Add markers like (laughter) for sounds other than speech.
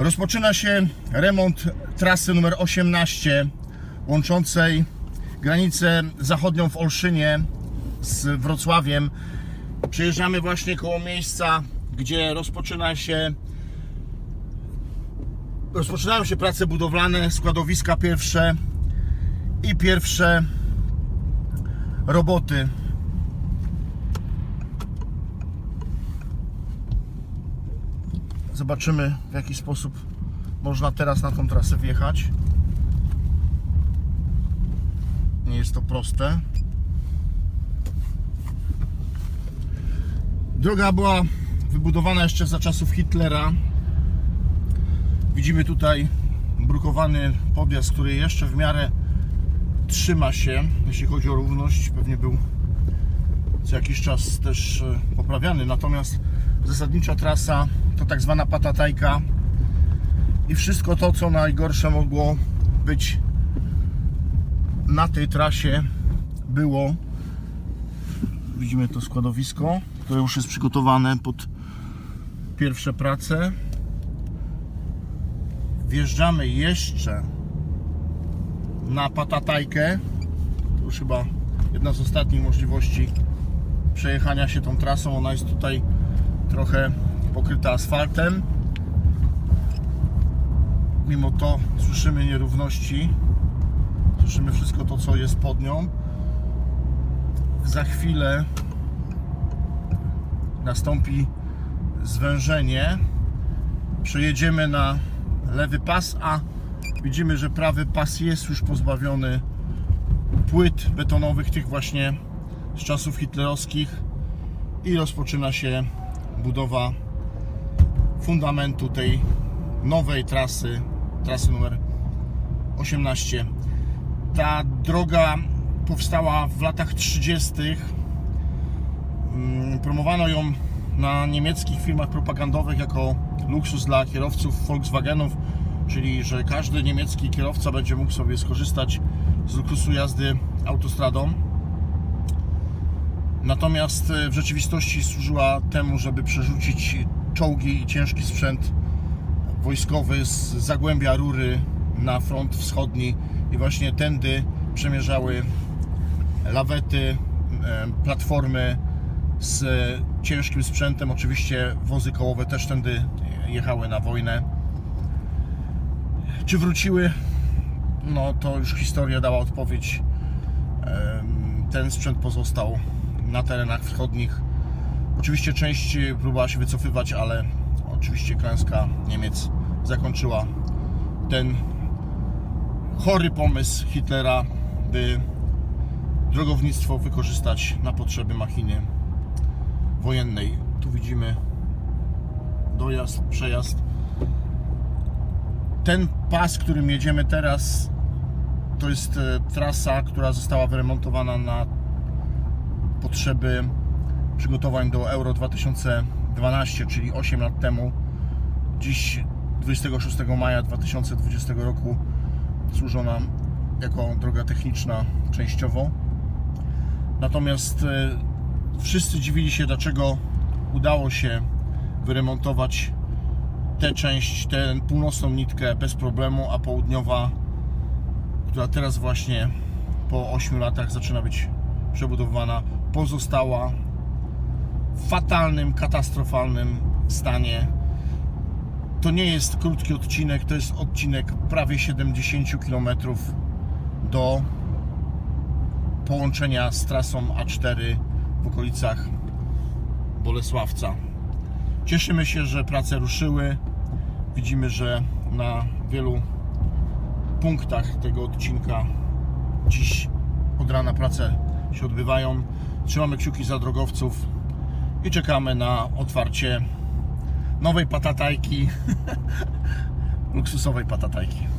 Rozpoczyna się remont trasy numer 18 łączącej granicę zachodnią w Olszynie z Wrocławiem. Przejeżdżamy właśnie koło miejsca, gdzie rozpoczyna się rozpoczynają się prace budowlane, składowiska pierwsze i pierwsze roboty. Zobaczymy w jaki sposób można teraz na tą trasę wjechać. Nie jest to proste. Droga była wybudowana jeszcze za czasów Hitlera. Widzimy tutaj brukowany podjazd, który jeszcze w miarę trzyma się, jeśli chodzi o równość. Pewnie był co jakiś czas też e, poprawiany. Natomiast zasadnicza trasa to tak zwana patatajka i wszystko to, co najgorsze mogło być na tej trasie było. Widzimy to składowisko, które już jest przygotowane pod pierwsze prace. Wjeżdżamy jeszcze na patatajkę. To już chyba jedna z ostatnich możliwości przejechania się tą trasą. Ona jest tutaj trochę pokryta asfaltem. Mimo to słyszymy nierówności. Słyszymy wszystko to, co jest pod nią. Za chwilę nastąpi zwężenie. Przejedziemy na lewy pas, a widzimy, że prawy pas jest już pozbawiony płyt betonowych, tych właśnie z czasów hitlerowskich i rozpoczyna się budowa fundamentu tej nowej trasy, trasy numer 18. Ta droga powstała w latach 30. Mm, Promowano ją na niemieckich firmach propagandowych jako luksus dla kierowców Volkswagenów, czyli że każdy niemiecki kierowca będzie mógł sobie skorzystać z luksusu jazdy autostradą. Natomiast e, w rzeczywistości służyła temu, żeby przerzucić czołgi i ciężki sprzęt wojskowy z Zagłębia Rury na front wschodni i właśnie tędy przemierzały lawety, platformy z ciężkim sprzętem. Oczywiście wozy kołowe też tędy jechały na wojnę. Czy wróciły? No to już historia dała odpowiedź. Ten sprzęt pozostał na terenach wschodnich. Oczywiście część próbowała się wycofywać, ale oczywiście klęska Niemiec zakończyła ten chory pomysł Hitlera, by drogownictwo wykorzystać na potrzeby machiny wojennej. Tu widzimy dojazd, przejazd. Ten pas, którym jedziemy teraz, to jest e, trasa, która została wyremontowana na potrzeby przygotowań do Euro 2012, czyli 8 lat temu. Dziś 26 maja 2020 roku służą nam jako droga techniczna częściowo. Natomiast e, wszyscy dziwili się, dlaczego udało się wyremontować tę część, tę północną nitkę bez problemu, a południowa, która teraz właśnie po 8 latach zaczyna być przebudowana, pozostała fatalnym, katastrofalnym stanie. To nie jest krótki odcinek, to jest odcinek prawie 70 km do połączenia z trasą A4 w okolicach Bolesławca. Cieszymy się, że prace ruszyły. Widzimy, że na wielu punktach tego odcinka dziś od rana prace się odbywają. Trzymamy kciuki za drogowców i czekamy na otwarcie nowej patatajki, (laughs) luksusowej patatajki.